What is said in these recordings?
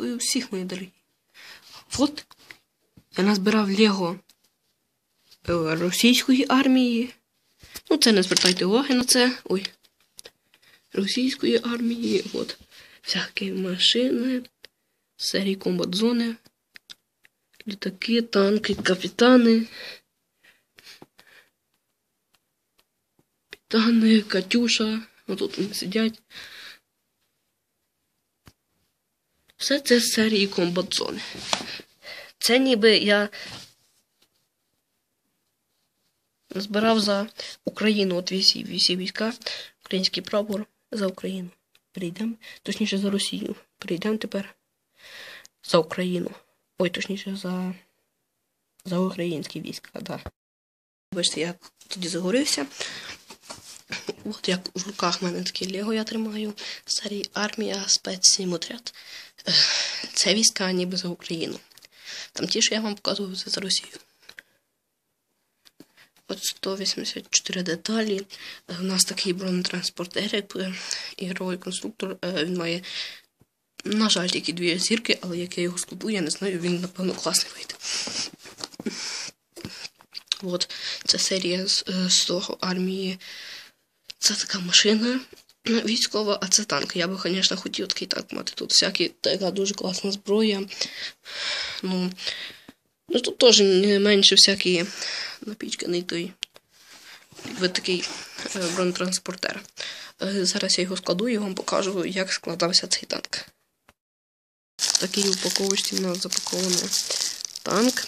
Приветствую всіх, мої дорогі. От я назбирав Лего е, російської армії. Ну, це не звертайте уваги на це. Ой. Російської армії. От. Всякі машини, серії комбат зони, літаки, танки, капітани. Капітани, Катюша. Отут вони сидять. Все це з серії комбат зони. Це ніби я збирав за Україну от всі, всі війська, український прапор за Україну. Прийдемо, точніше за Росію. Прийдемо тепер за Україну. Ой, точніше, за, за українські війська, да. Бачите, я тоді загорівся. От як в руках в мене таке Лего я тримаю. Серії армія спецсімотряд. Це війська ніби за Україну. Там ті, що я вам показував, це за Росію. От 184 деталі. У нас такий бронетранспортер, як е, ігровий конструктор. Е, Він має, на жаль, тільки дві зірки, але як я його складу, я не знаю, він, напевно, класний вийде. От, це серія з, е, з того армії. Це така машина військова, а це танк. Я би, звісно, хотів такий танк мати. Тут всякі така дуже класна зброя. Ну, ну тут теж не менше всякий напічканий той якби такий е, бронетранспортер. Е, Зараз я його складу і вам покажу, як складався цей танк. В такій упаковочці в нас запакований танк.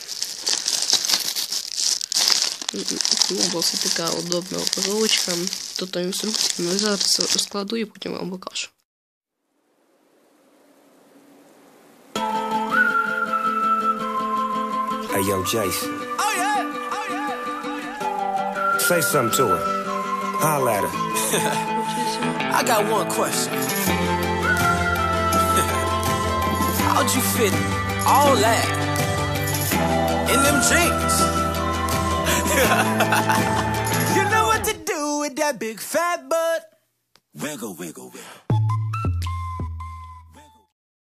Ну, досить така удобна упаковочка. Тут інструкція. Ну, я зараз розкладу і потім вам покажу. Hey, yo, Jason. Oh yeah. Oh yeah. Say something to her. Holla at her. I got one question. How'd you fit all that in them jeans? You know what to do with that big fat butt. Wiggle, wiggle, wiggle.